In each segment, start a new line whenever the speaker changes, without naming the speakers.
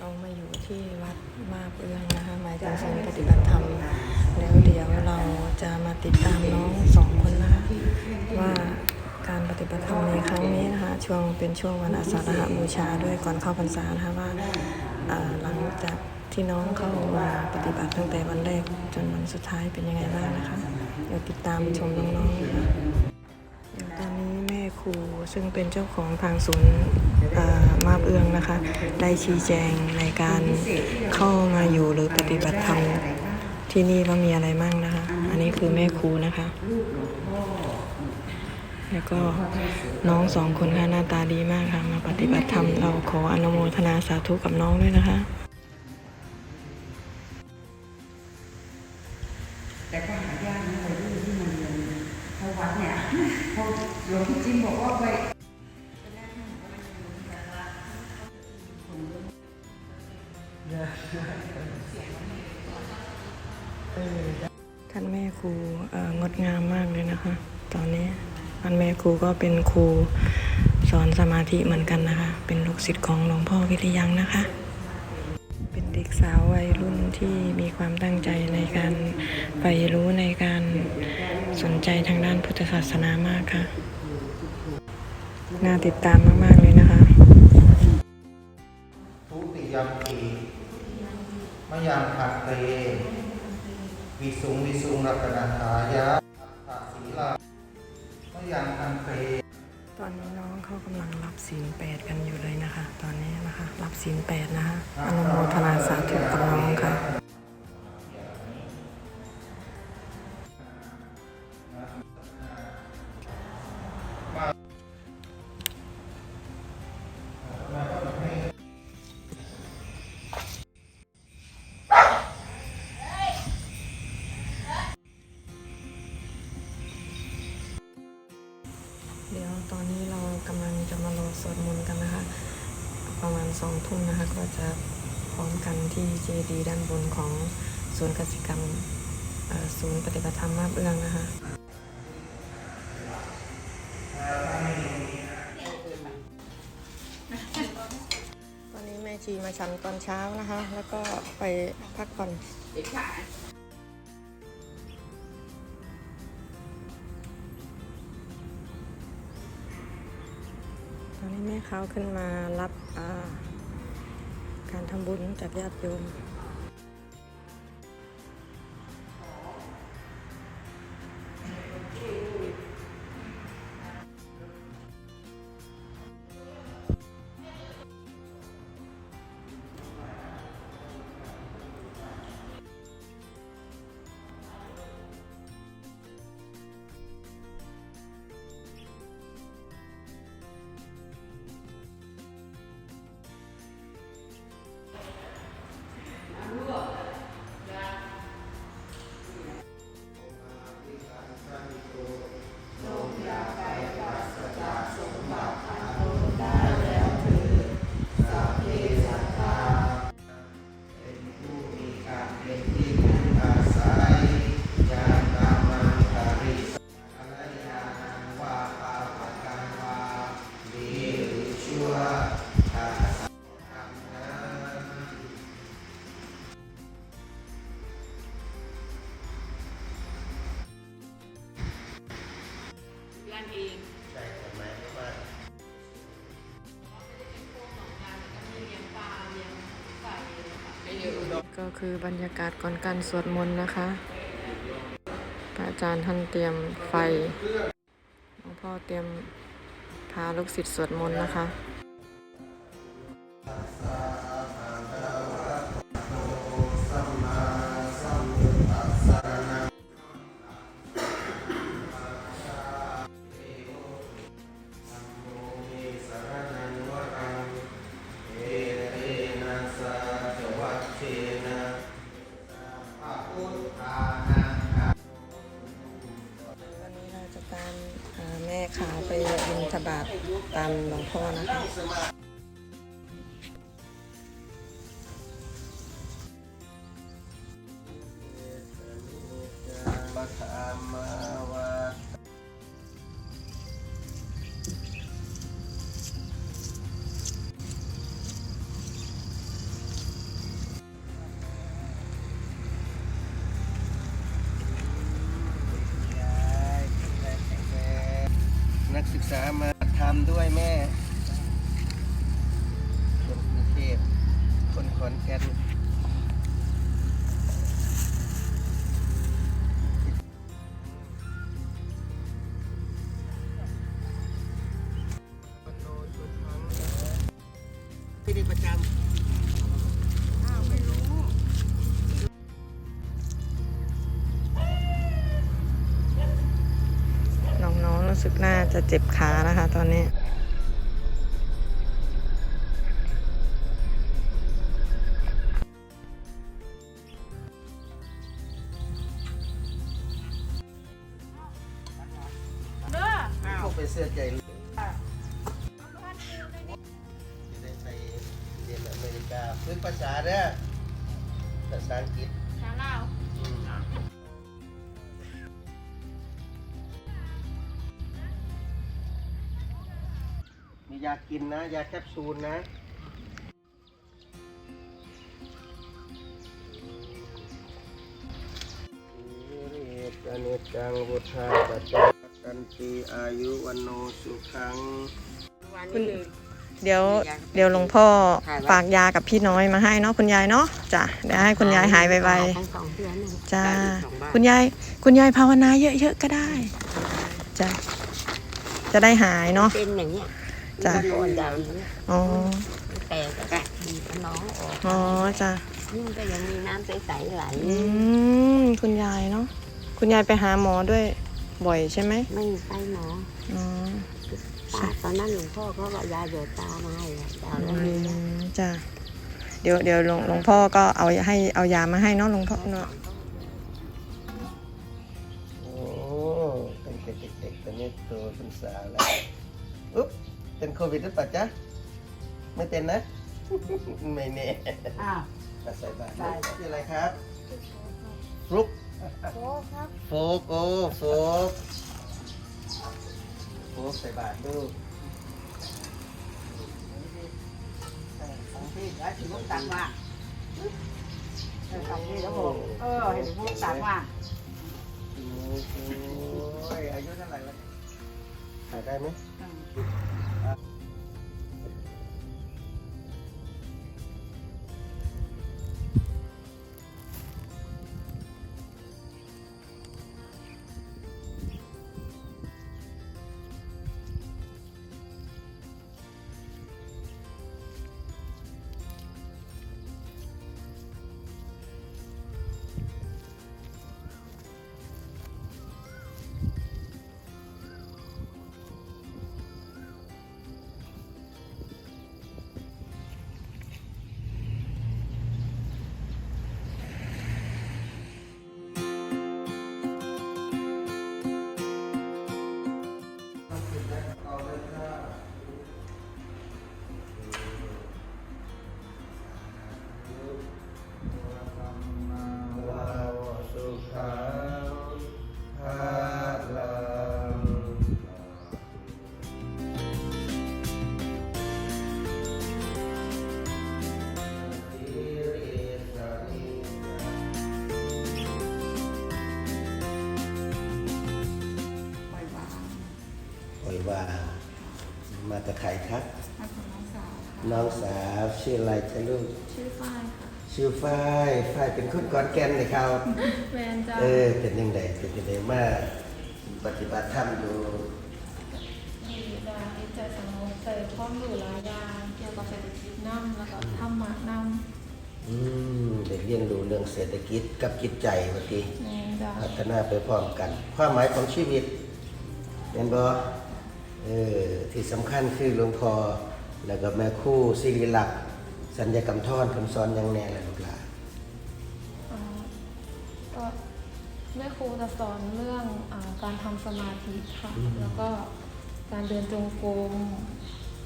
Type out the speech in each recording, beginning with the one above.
เรามาอยู่ที่วัดมาบเอื้องนะคะหมายถึงศูนย์ปฏิบัติธรรม แล้วเดี๋ยวเราจะมาติดตามน้องสองคนนะคะว่าการปฏิบัติธรรมในครั้งนี้นะคะช่วงเป็นช่วงวันอาสาฬหบูชาด้วยก่อนเข้าพรรษานะคะว่าอ่าหลังจากที่น้องเข้ามาปฏิบัติตั้งแต่วันแรกจนวันสุดท้ายเป็นยังไงบ้างนะคะเดี๋ยวติดตามชมน้องๆนะคะ รูซึ่งเป็นเจ้าของทางศูนย์มาบเอืองนะคะ ได้ชี้แจงในการเข้ามาอยู่หรือปฏิบัติธรรมที่นี่ว่ามีอะไรมั่งนะคะ อันนี้คือแม่ครูนะคะ แล้วก็น้องสองคนค่ะหน้าตาดีมากค่ะ มาปฏิบัติธรรมเราขออนุโมทนาสาธุกับน้องด้วยนะคะ
ง
ดงามมากเลยนะคะ ตอนนี้ท่านแม่ครูก็เป็นครูสอนสมาธิเหมือนกันนะคะ เป็นลูกศิษย์ของหลวงพ่อวิริยังนะคะ เป็นเด็กสาววัยรุ่นที่มีความตั้งใจในการไปรู้ในการสนใจทางด้านพุทธศาสนามากค่ะ น่าติดตามมาก ๆ เลยนะคะ
ทุติยัมปีมะยังพันเต วิสุงวิสุงรัตนาถายะอัตตศีลามะยังอันเต
ตอนนี้น้องเขากำลังรับศีลแปดกันอยู่เลยนะคะ ตอนนี้นะคะ รับศีลแปดนะคะอนุโมทนาสาธุกับน้องค่ะ สองทุ่มนะคะ ก็จะพร้อมกันที่เจดีด้านบนของศูนย์กสิกรรมศูนย์ปฏิบัติธรรมมาบเอื้องนะคะตอนนี้แม่ชีมาฉันตอนเช้านะคะ แล้วก็ไปพักผ่อน ให้เขาขึ้นมารับการทำบุญจากญาติโยม
คือ
บรรยากาศก่อนการสวดมนต์นะคะ พระอาจารย์ท่านเตรียมไฟหลวงพ่อเตรียมพาลูกศิษย์สวดมนต์นะคะา
น
หลวงพ่อนะคะ
ศึกษามา ทำด้วยแม่คนกรุงเทพคนขอนแก่น รู้
สึกน่าจะเจ็บขานะคะตอนนี้
พวกไปเสื้อใจเลยจะได้ไปเรียนอเมริกาฝึกภาษาเด้อภาษาอังกฤษ
ชาลาว
อืม ยากินนะ ยาแคปซูลนะเรตเนจังบุทาปัจจตันติอายุวันโนสุขัง
คุณเดี๋ยวเดี๋ยวหลวงพ่อฝากยากับพี่น้อยมาให้เนาะคุณยายเนาะจ้ะเดี๋ยวให้คุณยายหายไว
ทั้งสองเดือนหนึ่ง
ๆจ้า
ได้อีกสองบ้าน
คุณยายคุณยายภาวนาเยอะๆก็ได้จ้ะจะได้หายเนาะ
เป็นอย่างเงี้ย
จ้ะ
ตะโกนอย่างนี้
อ๋อ
แต่ก็ดีบน้องออก
อ๋อจ้ะ
นี่มันก็ยังมีน้ำใสๆไหล
อืมคุณยายเนาะคุณยายไปหาหมอด้วยบ่อยใช่ไหม
ไม่ไปหมอ
อ๋อ
ตาตอนนั้นหลวงพ่อเขาก็ยาโยตามาให้อะยา
อื
แล้วมีนะ
มจ้ะเดี๋ยวเดี๋ยวหลวงหลวงพ่อก็เอาให้เอายามาให้เนาะหลวงพ่อเนาะ
โอ้ตั้งแต่เด็กๆตอนนี้โตเป็นสาวแล้วอุ๊บ เป็นโควิดหรือเปล่าจ๊ะ ไม่เป็นนะ ไม่แน่
อ้าว
อาศัยบ้าน
ใช่
ชื่ออะไรครับฟลุก
โอ้ครับ
โฟกโอ้โฟกโฟกใส่บาทดู
ของพี่แล้วถึงพวกตักว่าของพี่แล้วผมเออเห็นพวกตักว่า
โอ้ยอายุเท่าไหร่แล้วถ่ายได้ไหมว มาจากใครครับน้องสาวชื่ออะไรจ๊ะลูก
ชื่อฝ้ายค่ะ
ชื่อฝ้ายฝ้ายเป็นคนขอนแก่นเลยครับ
แฟนจ้า
เออเป็นยังไงเป็นยังไงมาปฏิบัติธรรมอยู่
ดีจ้าที่ใจสงบใส่ข้อมอยู่หลายอย่างเกี่ยวกับเศรษฐกิจน้ำแล้วก็ธรรมะน้
อืมเด็กเรียนรู้เรื่องเศรษฐกิจกับจิตใจเมื่อกี้ำ
นี่จ้า
พัฒนาไปพร้อมกัน ความหมายของชีวิตเห็นบ่เออที่สำคัญคือหลวงพ่อแล้วก็แม่ครู่ศิริลักษณ์สัญญกรรมท่อนคำสอนอยังแน่แหละลูกหลาน
อ่าก็แม่ครูจะสอนเรื่องอาการทำสมาธิค่ะ แล้วก็การเดินจงกรม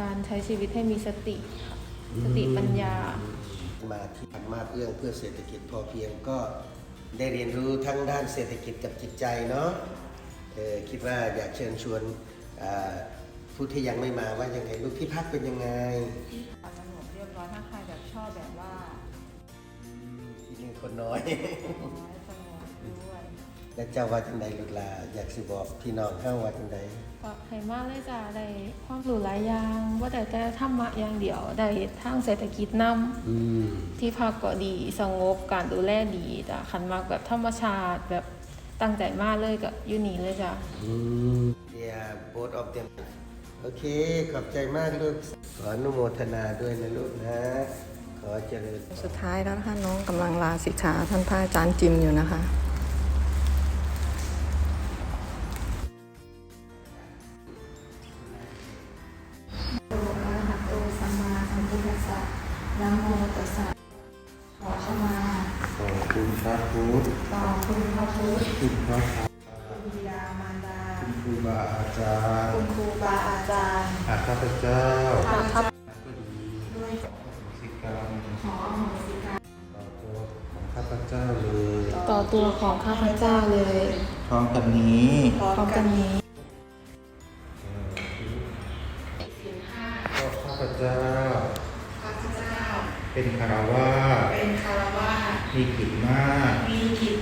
การใช้ชีวิตให้มีสติค่ะสติปัญญา
มาที่พันมาเอื้องเพื่อเศรษฐกิจพอเพียงก็ได้เรียนรู้ทั้งด้านเศรษฐกิจกับจิตใจเนาะเออคิดว่าอยากเชิญชวนอ่า ผู้ที่ยังไม่มาว่ายังไงลูกที่พักเป็นยังไง
สงบเรียบร้อยถ้าใครแบบชอบแบบว่า
ที่นี่คนน้อย
น้อยสงบด้วย
แล้วเจ้าว่าจังใดลูกหลาอยากสิบอกพี่น้องเฮาว่าจังใด
ก็ให้มากเลยจ้ะได้ความรู้หลายอย่างว่าแต่แต่ธรรมะอย่างเดียวได้ทางเศรษฐกิจนำ
อืม
ที่พักก็ดีสงบการดูแลดีจ้ะคันมากแบบธรรมชาติแบบตั้งใจมากเลยก็อยู่นี่เลยจ้ะ
อืมเดียโบสออกเต็มโอเค ขอบใจมากลูก ขออนุโมทนาด้วยนะลูกนะ ขอเจริญ
สุดท้ายแล้วนะคะน้องกำลังลาสิกขาท่านพระอาจารย์จิมอยู่นะคะ
รู
บาอาจารย์
คุณครูบาอาจารย์
อาข้าพเจ้า
ข้าพเจ้า
ก็ดีด้วยสิกรรม
ขออโหสิกรรม
ต่อตัวของข้าพเจ้าเลย
ต่อตัวของข้าพเจ้าเลย
พร้อมกันนี้
พร้อมกันนี้
ก็ข้าพเจ้า
ข้าพเจ้า
เป็นคารวาส
เป็นคารวะ
มีกิจมาก
มีกิจ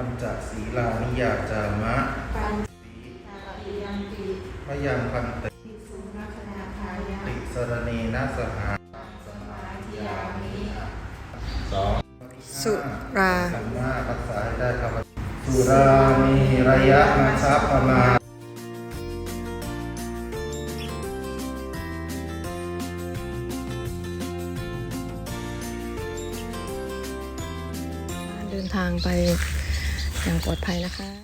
ปัญจศีลานิยาจามะ
ปัญจาปิยังติ
พยังพันติ
ภิกษุนักนาทายะ
ติสรณีนาสหา
สมาธิยามิ
สอง
สุรา
สัมมารักษาให้ได้ครับสุรามีระยะมาชับประมาณ
เดินทางไป อย่างปลอดภัยนะคะ